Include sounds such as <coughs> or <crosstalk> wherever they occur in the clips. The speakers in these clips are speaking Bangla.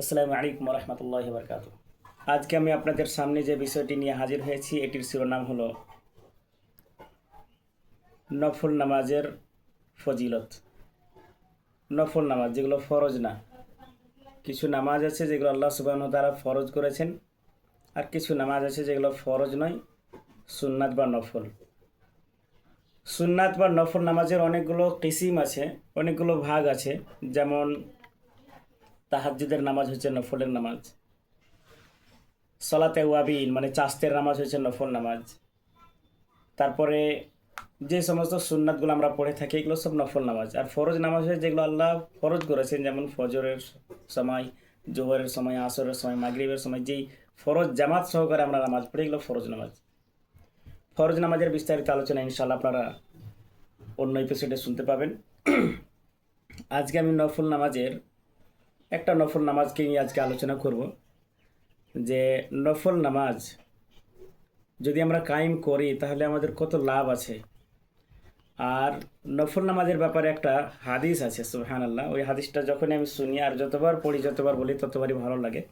আসসালামু আলাইকুম রহমতুল্লাহ বরকাত আজকে আমি আপনাদের সামনে যে বিষয়টি নিয়ে হাজির হয়েছি, এটির শিরোনাম হল নফল নামাজের ফজিলত। নফল নামাজ যেগুলো ফরজ না, কিছু নামাজ আছে যেগুলো আল্লাহ সুবাহ তারা ফরজ করেছেন আর কিছু নামাজ আছে যেগুলো ফরজ নয়, সুন্নাত বা নফল। সুন্নাত বা নফল নামাজের অনেকগুলো কিসিম আছে, অনেকগুলো ভাগ আছে, যেমন তাহাজ্জুদের নামাজ হচ্ছে নফলের নামাজ। সলাতে ওয়াবিন মানে চাস্তের নামাজ হচ্ছে নফল নামাজ। তারপরে যে সমস্ত সুন্নাতগুলো আমরা পড়ে থাকি, এগুলো সব নফল নামাজ। আর ফরজ নামাজ হচ্ছে যেগুলো আল্লাহ ফরজ করেছেন, যেমন ফজরের সময়, জোহরের সময়, আসরের সময়, মাগরিবের সময়, যেই ফরজ জামাত সহকারে আমরা নামাজ পড়ি, এগুলো ফরজ নামাজ। ফরজ নামাজের বিস্তারিত আলোচনা ইনশাল্লাহ আপনারা অন্য এপিসোডে শুনতে পাবেন। আজকে আমি নফল নামাজের একটা নফল নামাজকে নিয়ে আজকে আলোচনা করব যে নফল নামাজ যদি আমরা কায়েম করি, তাহলে আমাদের কত লাভ আছে? আর নফল নামাজের ব্যাপারে একটা হাদিস আছে সুহান আল্লাহ ওই হাদিসটা যখনই আমি শুনি আর যতবার পড়ি, যতবার বলি, ততবারই ভালো লাগে।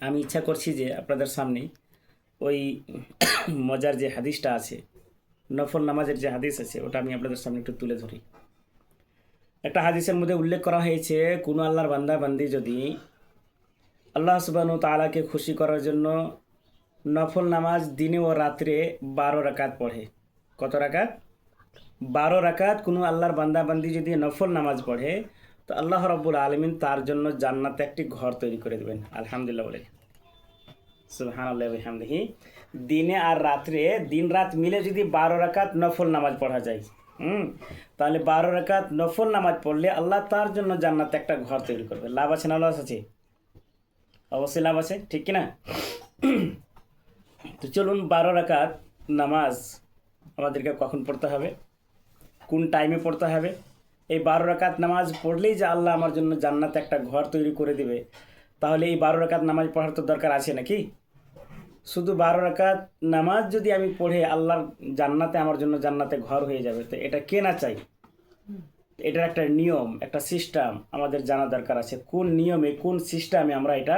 আমি ইচ্ছা করছি যে আপনাদের সামনে ওই মজার যে হাদিসটা আছে, নফল নামাজের যে হাদিস আছে, ওটা আমি আপনাদের সামনে একটু তুলে ধরি। একটা হাদিসের মধ্যে উল্লেখ করা হয়েছে, কোনো আল্লাহর বান্দা বান্দি যদি আল্লাহ সুবানু তালাকে খুশি করার জন্য নফল নামাজ দিনে ও রাত্রে বারো রাকাত পড়ে। কত রাকাত? বারো রাকাত কোনো আল্লাহর বান্দা বান্দি যদি নফল নামাজ পড়ে, তো আল্লাহ রব্বুল আলমিন তার জন্য জান্নাতে একটি ঘর তৈরি করে দেবেন। আলহামদুলিল্লাহ বলে। আল্লাহামদিহি দিনে আর রাত্রে দিন রাত মিলে যদি বারো রাকাত নফল নামাজ পড়া যায় হুম? তাহলে বারো রাকাত নফল নামাজ পড়লে আল্লাহ তার জন্য জান্নাতে একটা ঘর তৈরি করবে। লাভ আছে না লস আছে? অবশ্যই লাভ আছে, ঠিক কিনা? তো চলুন বারো রাকাত নামাজ আমাদেরকে কখন পড়তে হবে? কোন টাইমে পড়তে হবে? এই বারো রাকাত নামাজ পড়লেই যে আল্লাহ আমার জন্য জান্নাতে একটা ঘর তৈরি করে দিবে। তাহলে এই বারো রাকাত নামাজ পড়ার তো দরকার আছে নাকি? শুধু বারো রাকাত নামাজ যদি আমি পড়ে আল্লাহর জান্নাতে, আমার জন্য জান্নাতে ঘর হয়ে যাবে, তো এটা কে না চাই এটার একটা নিয়ম, একটা সিস্টেম আমাদের জানা দরকার আছে। কোন নিয়মে, কোন সিস্টেমে আমরা এটা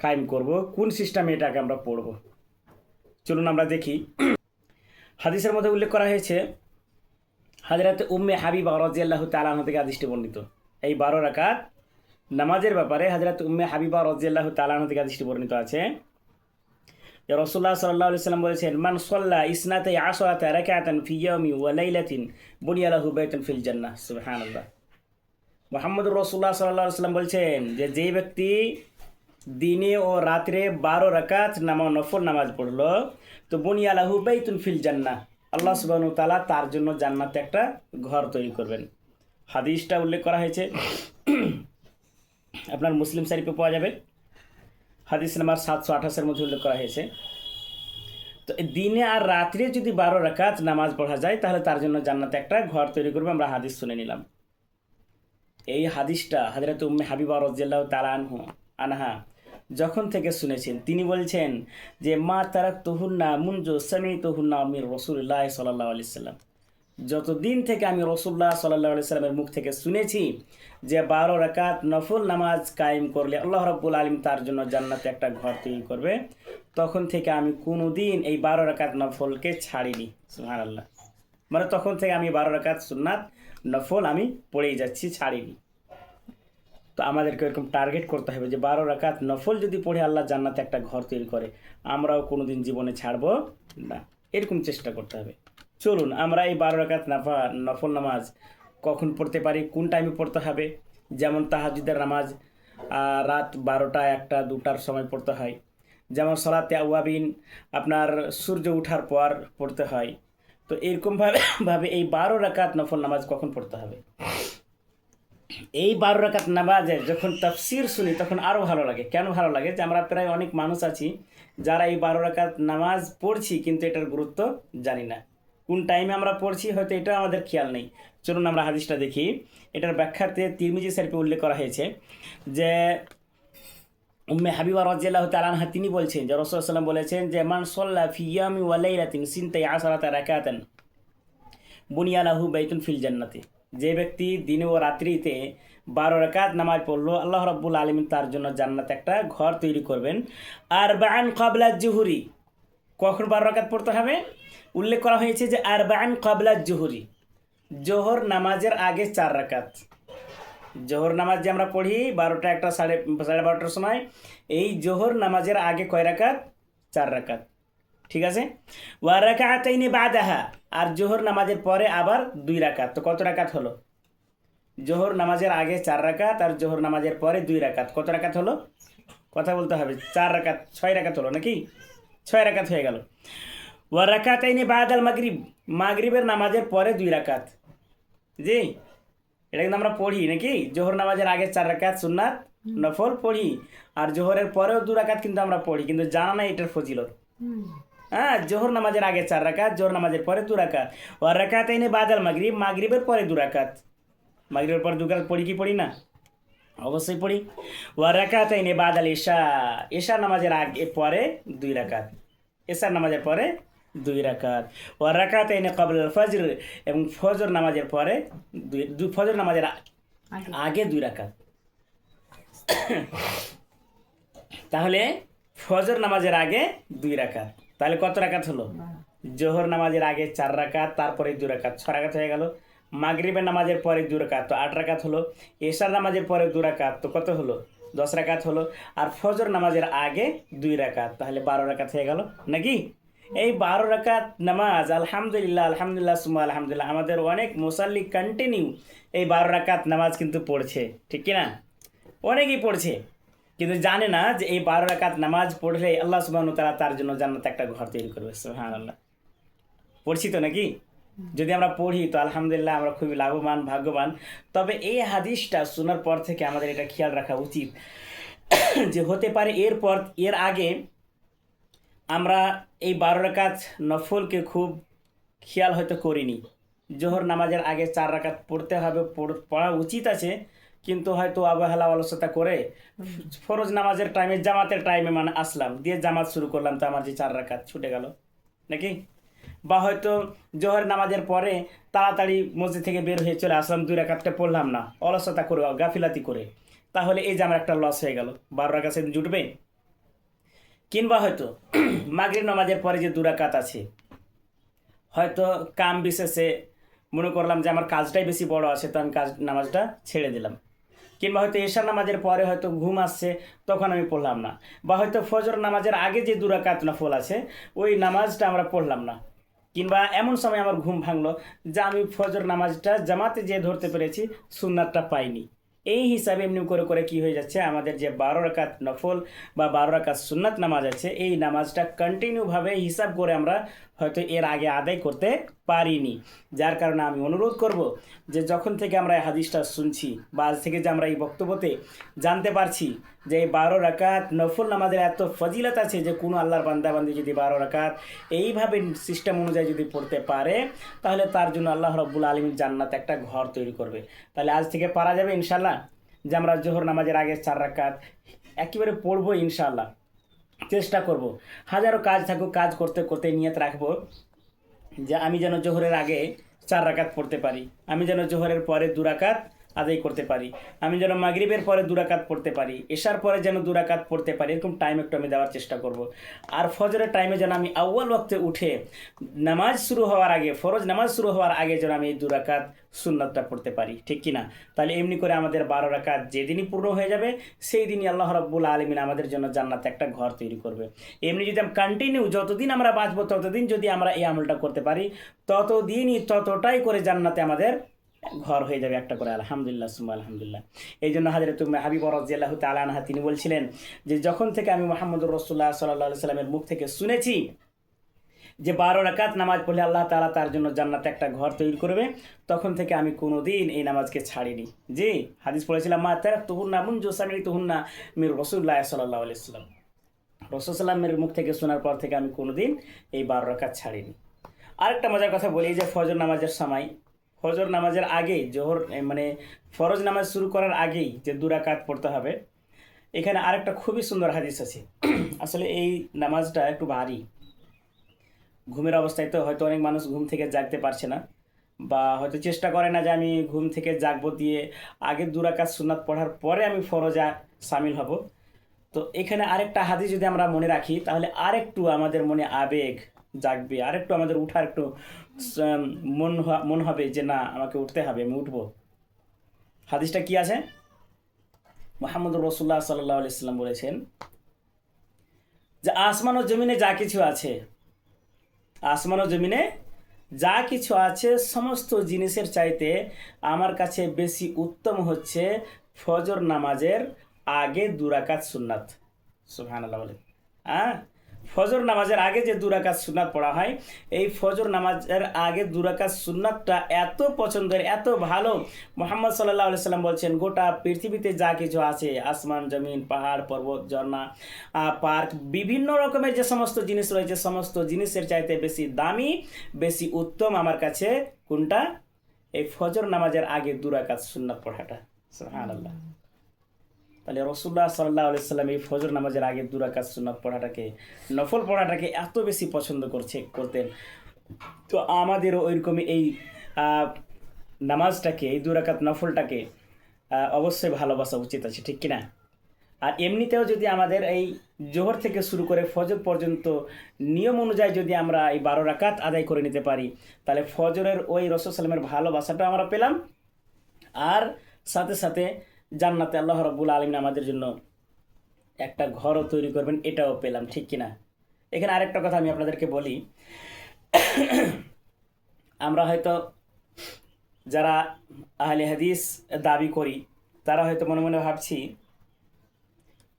কায়েম করব, কোন সিস্টেমে এটাকে আমরা পড়ব? চলুন আমরা দেখি। হাদিসের মধ্যে উল্লেখ করা হয়েছে, হাজরাতে উম্মে হাবিবা রাজিয়াল্লাহ তালাহ থেকে আদিষ্টি বর্ণিত। এই বারো রাকাত নামাজের ব্যাপারে হাজরত উম্মে হাবিবা রাজিয়াল্লাহ তালাহ থেকে আদিষ্টি বর্ণিত আছে। রসুল্লাহ সাল্লাহ সাল্লাম বলেছেন, মান সল্লাহ ইসনাতে আসরাতে রাকাতান ফি ইয়ামি ওয়া লাইলাতিন বুনিয়ালাহু বাইতুন ফিল জান্নাহ। সুবহানাল্লাহ। মুহাম্মদুর রাসূলুল্লাহ সাল্লাল্লাহু আলাইহি সাল্লাম বলছেন যে, যেই ব্যক্তি দিনে ও রাত্রে বারো রাকাত নামা নফল নামাজ পড়ল, তো বুনিয়ালাহু বাইতুন ফিল জান্নাহ। আল্লাহ সুবহানাহু ওয়া তাআলা তার জন্য জান্নাতে একটা ঘর তৈরি করবেন। হাদিসটা উল্লেখ করা হয়েছে। আপনার মুসলিম শরীফে পাওয়া যাবে। হাদিস নাম্বার সাতশো আঠাশের মধ্যে উল্লেখ করা হয়েছে। তো দিনে আর রাত্রে যদি বারো রাকাত নামাজ পড়া যায়, তাহলে তার জন্য জান্নাতে একটা ঘর তৈরি করবে, আমরা হাদিস শুনে নিলাম। এই হাদিসটা হাজরত উম্মে হাবিবা রাজিয়াল্লাহ তালা আনহু, আনহা যখন থেকে শুনেছেন, তিনি বলছেন যে, মা তারাক তহুন্না মুঞ্জ সামি তহুন্না আমির রসুল্লাহ সাল্লাহ আলি সাল্লাম। যতদিন থেকে আমি রসুল্লাহ সাল্লাহ সাল্লামের মুখ থেকে শুনেছি যে বারো রাকাত নফল নামাজ কায়েম করলে আল্লাহ রব্বুল আলম তার জন্য জান্নাতে একটা ঘর তৈরি করবে, তখন থেকে আমি কোনো দিন এই বারো রাকাত নফলকে ছাড়িনি সুহান আল্লাহ মানে তখন থেকে আমি বারো রাকাত সুন্নাত নফল আমি পড়েই যাচ্ছি, ছাড়িনি। তো আমাদেরকে এরকম টার্গেট করতে হবে যে বারো রাকাত নফল যদি পড়ে আল্লাহ জান্নাতে একটা ঘর তৈরি করে, আমরাও কোনো দিন জীবনে ছাড়বো না। এরকম চেষ্টা করতে হবে। চলুন, আমরা এই বারো রাকাত নাফা, নফল নামাজ কখন পড়তে পারি, কোন টাইমে পড়তে হবে? যেমন তাহাজুদের নামাজ রাত বারোটা, একটা, দুটার সময় পড়তে হয়। যেমন সলাতে আওয়াবিন আপনার সূর্য ওঠার পর পড়তে হয়। তো এরকমভাবে ভাবে এই বারো রাকাত নফল নামাজ কখন পড়তে হবে? এই বারো রাকাত নামাজের যখন তাফসির শুনি, তখন আরও ভালো লাগে। কেন ভালো লাগে? যে আমরা প্রায় অনেক মানুষ আছি, যারা এই বারো রাকাত নামাজ পড়ছি, কিন্তু এটার গুরুত্ব জানি না। কোন টাইমে আমরা পড়ছি, হয়তো এটা আমাদের খেয়াল নেই। চলুন আমরা হাদিসটা দেখি। এটার ব্যাখ্যাতে তিরমিজি শরীফে উল্লেখ করা হয়েছে যে, উম্মে হাবিবা রাজিয়াল্লাহু তাআলা আনহা তিনি বলছেন যে সাল্লাম বলেছেন যে, মান সাল্লা ফি ইয়ামি ওয়া লাইলাতিন সিনতাই আসারাতা রাকাতান বুনিয়ালাহু বাইতুন ফিল জান্নাতি। যে ব্যক্তি দিনে ও রাত্রিতে বারো রাকাত নামাজ পড়ল, আল্লাহ রব্বুল আলমিন তার জন্য জান্নাত একটা ঘর তৈরি করবেন। আর বান কাবলা জুহুরি, কখন বারো রাকাত পড়তে হবে? উল্লেখ করা হয়েছে যে আর বান কাবলা জুহুরি। জোহর নামাজের আগে চার রাকাত। জোহর নামাজ যে আমরা পড়ি বারোটা একটা সাড়ে সাড়ে বারোটার সময়, এই জোহর নামাজের আগে কয় রাকাত? চার রাকাত। ঠিক আছে? ওয়ার ওয়া রাকাতাইনি বাদাহা। আর জোহর নামাজের পরে আবার দুই রাকাত। তো কত রাকাত হলো? জোহর নামাজের আগে চার রাকাত আর জোহর নামাজের পরে দুই রাকাত। কত রাকাত হলো? কথা বলতে হবে। চার রাকাত, ছয় রাকাত হলো নাকি? ছয় রাকাত হয়ে গেল। ওয়া রাকাতাইনি বাদাল মাগরিব মাগরিবের নামাজের পরে দুই রাকাত। জি এটা কিন্তু আমরা পড়ি নাকি? জোহর নামাজের আগে চার রাকাত সুন্নাত নফল পড়ি আর জোহরের পরেও দু রাকাত কিন্তু আমরা পড়ি কিন্তু জানা নাই এটার ফজিলত। হ্যাঁ জোহর নামাজের আগে চার রাকাত জোহর নামাজের পরে দু রাকাত। ও রাকাত এনে বাদাল মাগরিব মাগরিবের পরে দু রাকাত। মাগরিবের পরে দু রাকাত পড়ি কি পড়ি না? অবশ্যই পড়ি। ও রাকাত এনে বাদাল এশা এশা নামাজের আগে পরে দুই রাকাত। এশার নামাজের পরে দুই রাকাত। ও রাকাত এনে কবল ফজর এবং ফজর নামাজের পরে দুই দু- ফজর নামাজের আগে। দুই রাকাত। তাহলে ফজর নামাজের আগে দুই রাকাত। তাহলে কত রাকাত হলো? জোহর নামাজের আগে চার রাকাত তারপরে দুই রাকাত। ছ রাকাত হয়ে গেল। মাগরিবের নামাজের পরে দু রাকাত তো আট রাকাত হলো। এশার নামাজের পরে দু রাকাত তো কত হলো? দশ রাকাত হলো। আর ফজর নামাজের আগে দুই রাকাত তাহলে বারো রাকাত হয়ে গেল। নাকি? এই বারো রাকাত নামাজ, আলহামদুলিল্লাহ আলহামদুলিল্লাহ সুমা আলহামদুলিল্লাহ, আমাদের অনেক মুসাল্লি কন্টিনিউ এই বারো রাকাত নামাজ কিন্তু পড়ছে, ঠিক কি না অনেকেই পড়ছে, কিন্তু জানে না যে এই বারো রাকাত নামাজ পড়লে আল্লাহ সুবাহ তারা তার জন্য জান্নাতে একটা ঘর তৈরি করবে হ্যাঁ আল্লাহ পড়ছি তো নাকি? যদি আমরা পড়ি তো আলহামদুলিল্লাহ আমরা খুবই লাভবান, ভাগ্যবান। তবে এই হাদিসটা শোনার পর থেকে আমাদের এটা খেয়াল রাখা উচিত যে হতে পারে এরপর, এর আগে আমরা এই বারো রাকাত নফলকে খুব খেয়াল হয়তো করিনি। জোহর নামাজের আগে চার রাকাত পড়তে হবে, পড়- উচিত আছে, কিন্তু হয়তো অবহেলা অলসতা করে ফরজ নামাজের টাইমে জামাতের টাইমে মানে আসলাম, দিয়ে জামাত শুরু করলাম, তো আমার যে চার রাকাত ছুটে গেল। নাকি? বা হয়তো জোহর নামাজের পরে তাড়াতাড়ি মসজিদ থেকে বের হয়ে চলে আসলাম, দুই রাকাতটা পড়লাম না, অলসতা করে, গাফিলাতি করে। তাহলে এই যে আমার একটা লস হয়ে গেল। বারো রাকাত সেদিন জুটবে? কিংবা হয়তো <clears throat> মাগরিব নামাজের পরে যে দুরাকাত আছে, হয়তো কাম বিশেষে মনে করলাম যে আমার কাজটাই বেশি বড় আছে, তো আমি কাজ, নামাজটা ছেড়ে দিলাম। কিংবা হয়তো এশার নামাজের পরে হয়তো ঘুম আসছে, তখন আমি পড়লাম না। বা হয়তো ফজর নামাজের আগে যে দুরাকাত নফল আছে, ওই নামাজটা আমরা পড়লাম না। কিংবা এমন সময় আমার ঘুম ভাঙলো যে আমি ফজর নামাজটা জামাতে যে ধরতে পেরেছি, সুন্নাতটা পাইনি। এই হিসাবে এমনি করে করে কি হয়ে যাচ্ছে? আমাদের যে বারো রাকাত নফল বা বারো রাকাত সুন্নাত নামাজ আছে, এই নামাজটা কন্টিনিউভাবে হিসাব করে আমরা হয়তো এর আগে আদায় করতে পারিনি। যার কারণে আমি অনুরোধ করব যে যখন থেকে আমরা এই হাদিসটা শুনছি বা আজ থেকে যে আমরা এই বক্তব্যতে জানতে পারছি যে এই বারো রাকাত নফল নামাজের এত ফজিলত আছে যে কোনো আল্লাহর বান্দাবান্দি যদি বারো রাকাত এইভাবে সিস্টেম অনুযায়ী যদি পড়তে পারে, তাহলে তার জন্য আল্লাহ রব্বুল আলমীর জান্নাত একটা ঘর তৈরি করবে। তাহলে আজ থেকে পারা যাবে ইনশাল্লাহ যে আমরা জোহর নামাজের আগে চার রাকাত একেবারে পড়ব ইনশাল্লাহ চেষ্টা করব। হাজারো কাজ থাকুক, কাজ করতে করতে নিয়ত রাখব যে আমি যেন জোহরের আগে চার রাকাত পড়তে পারি। আমি যেন জোহরের পরে দু রাকাত আদায় করতে পারি। আমি যেন মাগরিবের পরে দুরাকাত পড়তে পারি, এশার পরে যেন দু রাকাত পড়তে পারি, এরকম টাইম একটু আমি দেওয়ার চেষ্টা করব। আর ফজরের টাইমে যেন আমি আউ্য়াল ওয়াক্তে উঠে নামাজ শুরু হওয়ার আগে, ফরজ নামাজ শুরু হওয়ার আগে যেন আমি এই দু রাকাত সুন্নাতটা পড়তে পারি, ঠিক কি না তাহলে এমনি করে আমাদের বারো রাকাত যেদিনই পূর্ণ হয়ে যাবে, সেই দিনই আল্লাহ রব্বুল আলমিন আমাদের জন্য জান্নাতে একটা ঘর তৈরি করবে। এমনি যদি আমি কন্টিনিউ যতদিন আমরা বাঁচবো, ততদিন যদি আমরা এই আমলটা করতে পারি, ততদিনই ততটাই করে জান্নাতে আমাদের ঘর হয়ে যাবে একটা করে, আলহামদুলিল্লাহ সুমা আলহামদুলিল্লাহ। এই জন্য হাজারে তুমি হাবিব রাজিয়াল্লাহ তালানহা তিনি বলছিলেন যে, যখন থেকে আমি মোহাম্মদুর রসুল্লাহ সাল্লাহ সাল্লামের মুখ থেকে শুনেছি যে বারো রাকাত নামাজ পড়লে আল্লাহ তাআলা তার জন্য জান্নাতে একটা ঘর তৈরি করবে, তখন থেকে আমি কোনো দিন এই নামাজকে ছাড়িনি। জি, হাদিস পড়েছিলাম, মা তারা তুহুন্না মুন জোসামি তুহুন্না মির রসুল্লাহ সাল্লাহ আলাইসাল্লাম রসুলামের মুখ থেকে শোনার পর থেকে আমি কোনো দিন এই বারো রাকাত ছাড়িনি। আরেকটা মজার কথা বলি যে, ফজর নামাজের সময় ফজর নামাজের আগেই, জোহর মানে ফরজ নামাজ শুরু করার আগেই যে দুরাকাত পড়তে হবে। এখানে আরেকটা খুবই সুন্দর হাদিস আছে। <clears throat> আসলে এই নামাজটা একটু ভারী। ঘুমের অবস্থায় তো হয়তো অনেক মানুষ ঘুম থেকে জাগতে পারছে না বা হয়তো চেষ্টা করে না যে আমি ঘুম থেকে জাগবো দিয়ে আগে দুরাকাত সুন্নাত পড়ার পরে আমি ফরজা সামিল হব। তো এখানে আরেকটা হাদিস যদি আমরা মনে রাখি, তাহলে আরেকটু আমাদের মনে আবেগ জাগবে, আরেকটু আমাদের উঠার একটু মন মন হবে যে না, আমাকে উঠতে হবে, আমি উঠবো। হাদিসটা কি আছে? মোহাম্মদ রসুল্লাহ সাল্লাহ আলাইসাল্লাম বলেছেন, যে আসমান ও জমিনে যা কিছু আছে, আসমান ও জমিনে যা কিছু আছে, সমস্ত জিনিসের চাইতে আমার কাছে বেশি উত্তম হচ্ছে ফজর নামাজের আগে দুরাকাত সুন্নাত। সুবহানাল্লাহ বলে হ্যাঁ ফজর নামাজের আগে যে দুরাকাত সুন্নাত পড়া হয়, এই ফজর নামাজের আগে দুরাকাত সুন্নাতটা এত পছন্দের, এত ভালো। মোহাম্মদ সাল্লাহ সাল্লাম বলছেন, গোটা পৃথিবীতে যা কিছু আছে, আসমান, জমিন, পাহাড়, পর্বত, ঝর্ণা পার্ক, বিভিন্ন রকমের যে সমস্ত জিনিস রয়েছে, সমস্ত জিনিসের চাইতে বেশি দামি, বেশি উত্তম আমার কাছে কোনটা? এই ফজর নামাজের আগে দুরাকাত সুন্নাত পড়াটা। সুবহানাল্লাহ। তাহলে রসুল্লাহ সাল্লাহ আলাইসাল্লাম এই ফজর নামাজের আগে দুরাকাত সুন্নাত পড়াটাকে, নফল পড়াটাকে এত বেশি পছন্দ করছে, করতেন। তো আমাদেরও ওইরকমই এই নামাজটাকে, এই দুরাকাত নফলটাকে অবশ্যই ভালোবাসা উচিত আছে, ঠিক কিনা? আর এমনিতেও যদি আমাদের এই জোহর থেকে শুরু করে ফজর পর্যন্ত নিয়ম অনুযায়ী যদি আমরা এই বারো রাকাত আদায় করে নিতে পারি, তাহলে ফজরের ওই রসুল সালামের ভালোবাসাটা আমরা পেলাম। আর সাথে সাথে জান্নাতে আল্লাহ রব্বুল আলমিন আমাদের জন্য একটা ঘরও তৈরি করবেন, এটাও পেলাম, ঠিক কিনা? এখানে আরেকটা কথা আমি আপনাদেরকে বলি। আমরা হয়তো যারা আহলে হাদিস দাবি করি, তারা হয়তো মনে মনে ভাবছি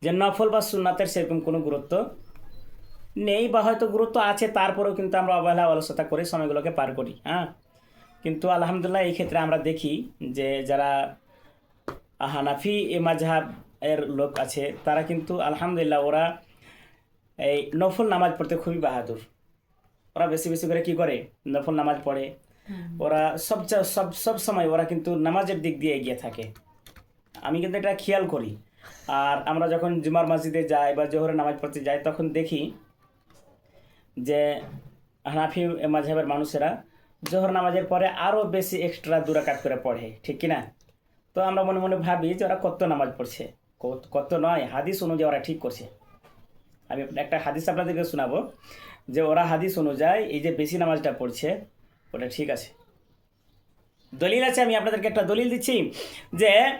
যে নফল বা সুন্নাতের সেরকম কোনো গুরুত্ব নেই বা হয়তো গুরুত্ব আছে, তারপরেও কিন্তু আমরা অবহেলা অলসতা করে সময়গুলোকে পার করি হ্যাঁ? কিন্তু আলহামদুলিল্লাহ এই ক্ষেত্রে আমরা দেখি যে যারা হানাফি এ মাঝহাব এর লোক আছে তারা কিন্তু আলহামদুলিল্লাহ ওরা এই নফল নামাজ পড়তে খুবই বাহাদুর। ওরা বেশি বেশি করে কি করে? নফল নামাজ পড়ে। ওরা সব সব সব সময় ওরা কিন্তু নামাজের দিক দিয়ে এগিয়ে থাকে। আমি কিন্তু এটা খেয়াল করি। আর আমরা যখন জুমার মসজিদে যাই বা জোহরের নামাজ পড়তে যাই তখন দেখি যে হানাফি মাঝহের মানুষেরা জোহর নামাজের পরে আরও বেশি এক্সট্রা দুরাকাত করে পড়ে ঠিক কি না তো আমরা মনে মনে ভাবি যে ওরা কত নামাজ পড়ছে। কত- নয়, হাদিস অনুযায়ী ওরা ঠিক করছে। আমি একটা হাদিস আপনাদেরকে শোনাবো যে ওরা হাদিস অনুযায়ী এই যে বেশি নামাজটা পড়ছে, ওটা ঠিক আছে। দলিল আছে, আমি আপনাদেরকে একটা দলিল দিচ্ছি যে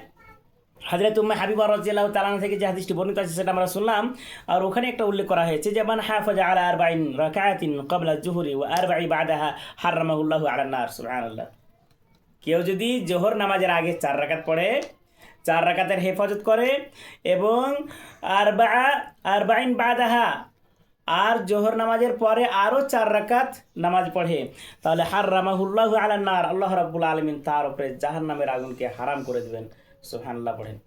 হাজরত উম্মে হাবিবা রাদিয়াল্লাহু তাআলা থেকে যে হাদিসটি বর্ণিত আছে, সেটা আমরা শুনলাম। আর ওখানে একটা উল্লেখ করা হয়েছে যে, মান হাফাজা আলা আরবাইন রাকাতিন ক্বাবলা জুহরি ওয়া আরবাই বাদাহা হারামাহুল্লাহু আলা নার সুবহানাল্লাহ। কেউ যদি জোহর নামাজের আগে চার রাকাত পড়ে, চার রাকাতের হেফাজত করে এবং আরবা আরবাইন বাদাহা আর জোহর নামাজের পরে আরও চার রাকাত নামাজ পড়ে, তাহলে হার রামাহুল্লাহ আলান্নার আল্লাহ রাব্বুল আলমিন তার উপরে জাহান নামের আগুনকে হারাম করে দেবেন। সুহান্লাহ পড়েন।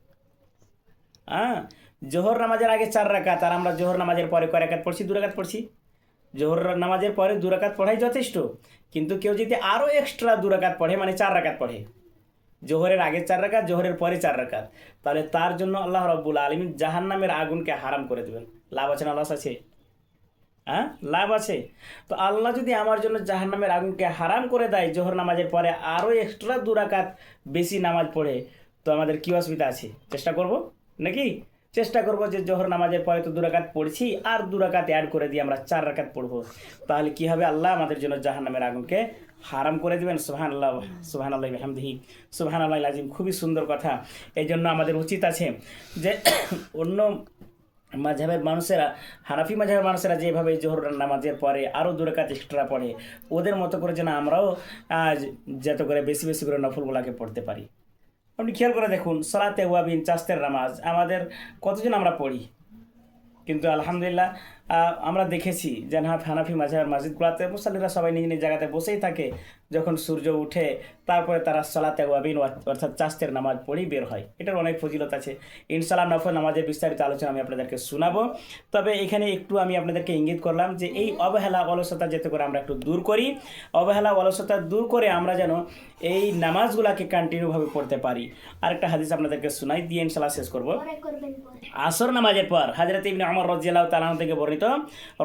হ্যাঁ জোহর নামাজের আগে চার রাকাত, আর আমরা জোহর নামাজের পরে কয় রাকাত পড়ছি? দু রাকাত পড়ছি। জোহর নামাজের পরে দুরাকাত পড়াই যথেষ্ট। কিন্তু কেউ যদি আরও এক্সট্রা দুরাকাত পড়ে মানে চার রাকাত পড়ে, জোহরের আগে চার রাকাত, জোহরের পরে চার রাকাত, তাহলে তার জন্য আল্লাহ রব্বুল আলমিন জাহান নামের আগুনকে হারাম করে দেবেন। লাভ আছে না লস আছে? হ্যাঁ? লাভ আছে? তো আল্লাহ যদি আমার জন্য জাহান্নামের আগুনকে হারাম করে দেয়, জোহর নামাজের পরে আরও এক্সট্রা দুরাকাত বেশি নামাজ পড়ে, তো আমাদের কী অসুবিধা আছে? চেষ্টা করব? নাকি? চেষ্টা করব যে জোহর নামাজের পরে তো দু রাকাত পড়ছি, আর দু রাকাত অ্যাড করে দিয়ে আমরা চার রাকাত পড়ব। তাহলে কি হবে আল্লাহ? আমাদের জন্য জাহান্নামের আগুনকে হারাম করে দেবেন। সুহান আল্লাহ সুহান আল্লাহ হামদিহি সুহান আল্লাহ আজিম খুবই সুন্দর কথা। এই জন্য আমাদের উচিত আছে যে <coughs> অন্য মাঝহের মানুষেরা, হানাফি মাঝহের মানুষেরা যেভাবে জোহর নামাজের পরে আরও দূরে কাজ এক্সট্রা পড়ে, ওদের মতো করে যেন আমরাও আজ যত করে বেশি বেশি করে নফলগুলাকে পড়তে পারি। আপনি খেয়াল করে দেখুন সালাতে ওয়াবিন চাস্তের নামাজ আমাদের কতজন আমরা পড়ি? কিন্তু আলহামদুলিল্লাহ আমরা দেখেছি যে হাফ হানাফি মাঝহের মসজিদগুলোতে মুসাল্লিরা সবাই নিজ নিজ জায়গাতে বসেই থাকে। যখন সূর্য উঠে তারপরে তারা সালাতে ওয়াবিন অর্থাৎ চাস্তের নামাজ পড়েই বের হয়। এটার অনেক ফজিলত আছে। ইনশাল্লাহ নফর নামাজের বিস্তারিত আলোচনা আমি আপনাদেরকে শোনাবো। তবে এখানে একটু আমি আপনাদেরকে ইঙ্গিত করলাম যে এই অবহেলা অলসতা যাতে করে আমরা একটু দূর করি। অবহেলা অলসতা দূর করে আমরা যেন এই নামাজগুলাকে কন্টিনিউভাবে পড়তে পারি। আরেকটা হাদিস আপনাদেরকে শোনাই দিয়ে ইনশাল্লাহ শেষ করব। আসর নামাজের পর হাজরত ইবনে আমর রাদিয়াল্লাহু তাআলা থেকে বর্ণিত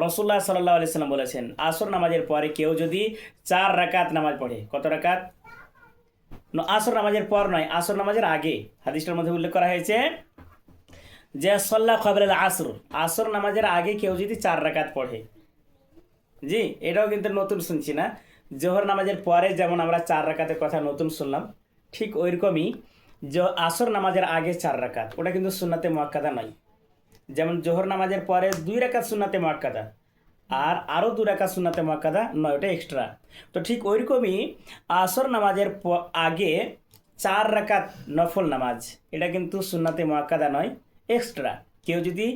রসুল্লাহ সাল্লাল্লাহু আলাইহি সাল্লাম বলেছেন, আসর নামাজের পরে কেউ যদি চার রাকাত নামাজ পড়ে, কত রাকাত? আসর নামাজের পর নয়, আসর নামাজের আগে। হাদিসটার মধ্যে উল্লেখ করা হয়েছে যে সল্লা খবরের আসর আসর নামাজের আগে কেউ যদি চার রাকাত পড়ে। জি, এটাও কিন্তু নতুন শুনছি না। জোহর নামাজের পরে যেমন আমরা চার রাকাতের কথা নতুন শুনলাম, ঠিক ওইরকমই যে আসর নামাজের আগে চার রাকাত। ওটা কিন্তু সুন্নাতে মোয়াক্কাদা নয়। যেমন জোহর নামাজের পরে দুই রাকাত সুন্নাতে মোয়াক্কাদা আর আরও দু রাকাত সুন্নাতে মোয়াক্কাদা নয় ওটা এক্সট্রা তো ঠিক ওইরকমই আসর নামাজের আগে চার রাকাত নফল নামাজ, এটা কিন্তু সুন্নাতে মোয়াক্কাদা নয় এক্সট্রা কেউ যদি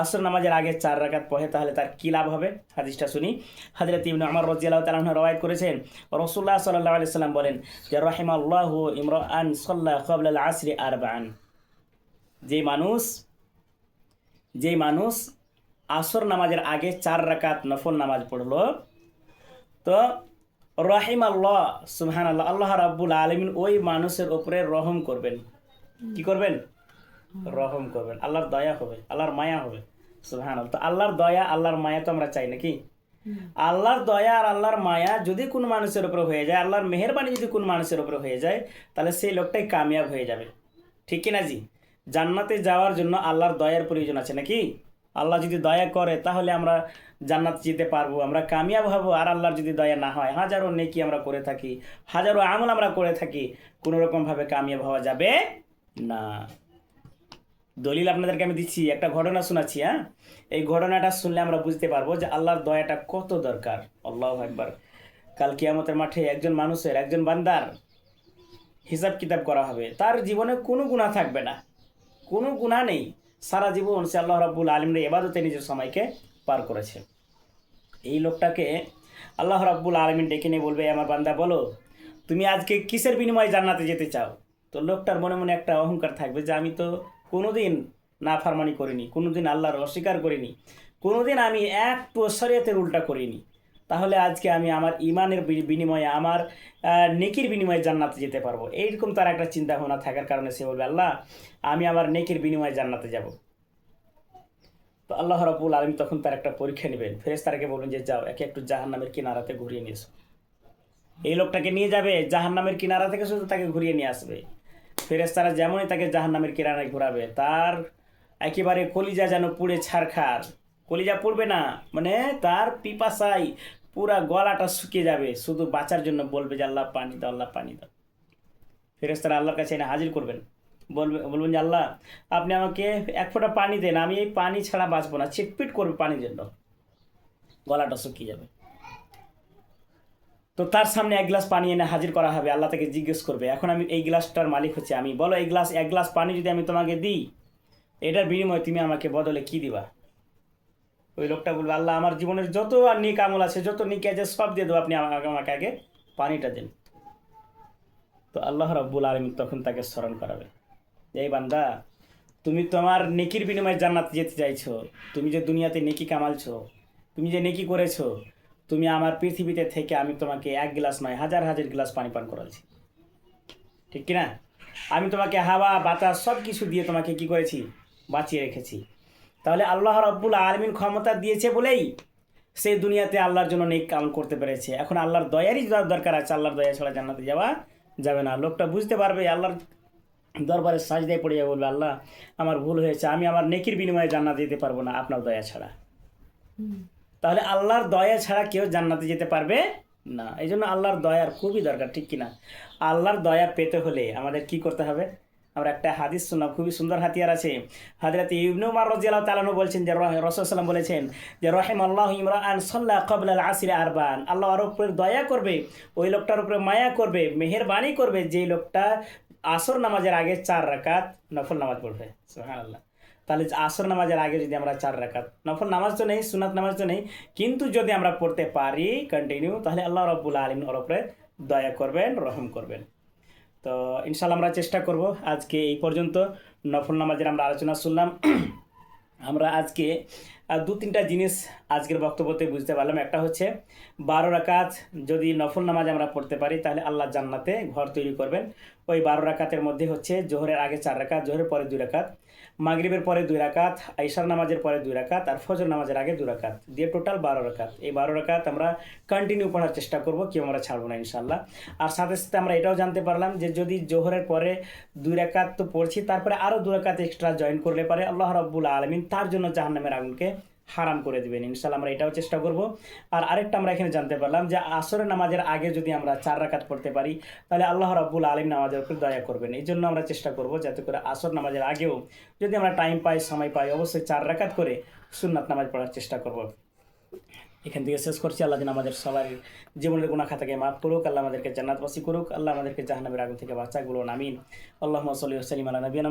আসর নামাজের আগে চার রাকাত পড়ে, তাহলে তার কী লাভ হবে? হাদিসটা শুনি। হাজরত ইবনে আমার রাজিয়াল্লাহু তাআলা রওয়ায়াত করেছেন, রাসূলুল্লাহ সাল্লাল্লাহু আলাইহি সাল্লাম বলেন, যে রাহিমাল্লাহু ইমরাআন সাল্লা ক্বাবলা আল আসরি আরবাআন। যে মানুষ যে মানুষ আসর নামাজের আগে চার রাকাত নফল নামাজ পড়ল তো রহিম আল্লাহ সুহান আল্লাহ আল্লাহ রাব্বুল আলমিন ওই মানুষের ওপরে রহম করবেন। কি করবেন? রহম করবেন। আল্লাহর দয়া হবে আল্লাহর মায়া হবে সুহান আল্লাহ তো আল্লাহর দয়া আল্লাহর মায়া তো আমরা চাই নাকি? আল্লাহর দয়া আর আল্লাহর মায়া যদি কোন মানুষের উপরে হয়ে যায় আল্লাহর মেহেরবানি যদি কোন মানুষের উপরে হয়ে যায় তাহলে সেই লোকটাই কামিয়াব হয়ে যাবে। ঠিক কিনা জি? জান্নাতে যাওয়ার জন্য আল্লাহর দয়ার প্রয়োজন আছে নাকি? আল্লাহ যদি দয়া করে, তাহলে আমরা জান্নাত যেতে পারব, আমরা কামিয়াব হব, আর আল্লাহর যদি দয়া না হয়। হাজারো নেকি আমরা করে থাকি, হাজারো আমল আমরা করে থাকি, কোনো রকমভাবে কামিয়াব হওয়া যাবে না। দলিল আপনাদেরকে আমি দিচ্ছি, একটা ঘটনা শোনাচ্ছি হ্যাঁ? এই ঘটনাটা শুনলে আমরা বুঝতে পারব যে আল্লাহর দয়াটা কত দরকার। আল্লাহ একবার কাল কিয়ামতের মাঠে একজন মানুষের, একজন বান্দার হিসাব কিতাব করা হবে। তার জীবনে কোনো গুণা থাকবে না। কোনো গুণা নেই। সারা জীবন সে আল্লাহ রাব্বুল আলমের এবাদতে নিজের সময়কে পার করেছে। এই লোকটাকে আল্লাহ রাব্বুল আলমিন ডেকে নিয়ে বলবে আমার বান্দা, বলো, তুমি আজকে কিসের বিনিময়ে জান্নাতে যেতে চাও? তো লোকটার মনে মনে একটা অহংকার থাকবে যে, আমি তো কোনোদিন না ফারমানি করিনি, কোনোদিন আল্লাহর অস্বীকার করিনি, কোনোদিন আমি একটু শরীয়তের উল্টা করিনি। তাহলে আজকে আমি আমার ইমানের বিনিময়ে, আমার নেকির বিনিময়ে জান্নাতে যেতে পারব। এইরকম তার একটা চিন্তা ভাবনা থাকার কারণে সে বলবে, আল্লাহ, আমি আমার নেকির বিনিময়ে জান্নাতে যাব। তো আল্লাহ রাবুল আলম তখন তার একটা পরীক্ষা নেবেন। ফেরেস তারাকে বলবেন যে, যাও, একে একটু জাহান নামের কিনারাতে ঘুরিয়ে নিয়ে এসো। এই লোকটাকে নিয়ে যাবে জাহান নামের কিনারা থেকে শুধু তাকে ঘুরিয়ে নিয়ে আসবে। ফেরেস তারা যেমনই তাকে জাহান নামের কিনারায় ঘুরাবে, তার একেবারে কলিজা যেন পুড়ে ছারখার। কলিজা পড়বে না মানে তার পিপাসাই পুরা গলাটা শুকিয়ে যাবে। শুধু বাঁচার জন্য বলবে যে, আল্লাহ পানি দাও, আল্লাহ পানি দাও। ফেরেস তারা আল্লাহর কাছে এনে হাজির করবেন। বলবে বলবেন যে, আল্লাহ, আপনি আমাকে এক ফোঁটা পানি দেন, আমি এই পানি ছাড়া বাঁচবো না। চিটপিট করবে পানির জন্য। গলাটা শুকিয়ে যাবে। তো তার সামনে এক গ্লাস পানি এনে হাজির করা হবে। আল্লাহ তাকে জিজ্ঞেস করবে, এখন আমি এই গ্লাসটার মালিক হচ্ছে আমি। বলো, এই গ্লাস এক গ্লাস পানি যদি আমি তোমাকে দিই, এটার বিনিময়ে তুমি আমাকে বদলে কি দিবা? ওই লোকটা বলবে, আল্লাহ, আমার জীবনের যত আর নিক আমল আছে, যত নিক আছে, সব দিয়ে দেবো আপনি আমাকে আগে পানিটা দিন। তো আল্লাহ রব্বুল আলমী তখন তাকে স্মরণ করাবে। এই বান্দা, তুমি তোমার নেকির বিনিময়ে জান্নাত যেতে চাইছো, তুমি যে দুনিয়াতে নেকি কামালছো, তুমি যে নেকি করেছ, তুমি আমার পৃথিবীতে থেকে আমি তোমাকে এক গ্লাস নয়, হাজার হাজার গ্লাস পানি পান করাচ্ছি। ঠিক কি না আমি তোমাকে হাওয়া, বাতাস সব কিছু দিয়ে তোমাকে কি করেছি? বাঁচিয়ে রেখেছি। তাহলে আল্লাহ রব্বুল আলমিন ক্ষমতা দিয়েছে বলেই সেই দুনিয়াতে আল্লাহর জন্য নেক কামল করতে পেরেছে। এখন আল্লাহর দয়ারই দর- দরকার আছে আল্লাহর দয়া ছাড়া জান্নাতে যাওয়া যাবে না। লোকটা বুঝতে পারবে আল্লাহর দরবারে সাজদায় পড়ে যাবে বলবে আল্লাহ আমার ভুল হয়েছে আমি আমার নেকির বিনিময়ে জান্নাতে যেতে পারব না আপনার দয়া ছাড়া। তাহলে আল্লাহর দয়া ছাড়া কেউ জান্নাতে যেতে পারবে না। এই জন্য আল্লাহর দয়ার খুবই দরকার ঠিক কিনা? আল্লাহর দয়া পেতে হলে আমাদের কি করতে হবে? আমরা একটা হাদিস শুনলাম খুবই সুন্দর হাতিয়ার আছে। হাজরত ইবনু মার রাদিয়াল্লাহু তাআলা আনহু বলছেন যে রসুলাম বলেছেন যে রহিম আল্লাহ ইমরান সাল্লাহ কবল আল আসির আরবান। আল্লাহ আর উপরে দয়া করবে, ওই লোকটার উপরে মায়া করবে, মেহেরবানি করবে যে লোকটা আসর নামাজের আগে চার রাকাত নফল নামাজ পড়বে। সুবহানাল্লাহ। তাহলে আসর নামাজের আগে যদি আমরা চার রাকাত, নফল নামাজ তো নেই সুনাত নামাজ তো নেই, কিন্তু যদি আমরা পড়তে পারি কন্টিনিউ তাহলে আল্লাহ রব্বুল আলম ওর উপরে দয়া করবেন, রহম করবেন। তো ইনশাল্লাহ আমরা চেষ্টা করব আজকে এই পর্যন্ত নফল নামাজের আমরা আলোচনা শুনলাম। <clears throat> আমরা আজকে দু তিনটা জিনিস আজকের বক্তব্যতে বুঝতে পারলাম। একটা হচ্ছে, বারো রাকাত যদি নফল নামাজ আমরা পড়তে পারি, তাহলে আল্লাহ জান্নাতে ঘর তৈরি করবেন। ওই বারো রাকাতের মধ্যে হচ্ছে, জোহরের আগে চার রাকাত, জোহরের পরে দুই রাকাত। মাগরিবের পরে দুই রাকাত আইসার নামাজের পরে দুই রাকাত আর ফজর নামাজের আগে দুই রাকাত। দিয়ে টোটাল বারো রাকাত। এই বারো রাকাত আমরা কন্টিনিউ পড়ার চেষ্টা করব, কেউ আমরা ছাড়ব না ইনশাল্লাহ আর সাথে সাথে আমরা এটাও জানতে পারলাম যে যদি জোহরের পরে দুই রাকাত তো পড়ছি, তারপরে আরও দু রাকাত এক্সট্রা জয়েন করলে পারে আল্লাহ রব্বুল আলমিন, তার জন্য জাহান্নামের আগুনকে হারাম করে দিবেন। ইনশাল্লাহ আমরা এটাও চেষ্টা করব। আর আরেকটা আমরা এখানে জানতে পারলাম যে আসরের নামাজের আগে যদি আমরা চার রাকাত পড়তে পারি, তাহলে আল্লাহ রাব্বুল আলম নামাজের উপর দয়া করবেন। এই জন্য আমরা চেষ্টা করব যাতে করে আসর নামাজের আগেও যদি আমরা টাইম পাই, সময় পাই, অবশ্যই চার রাকাত করে সুন্নাত নামাজ পড়ার চেষ্টা করব। এখান থেকে শেষ করছি। আল্লাহ যেন আমাদের সবার জীবনের গুণা খাতাকে মাফ করুক, আল্লাহ আমাদেরকে জান্নাতবাসী করুক, আল্লাহ আমাদেরকে জাহান্নামের আগুন থেকে বাঁচা গুলো নামিন আল্লাহ সাল্লি ওসালিম আল্লাহ নবীনা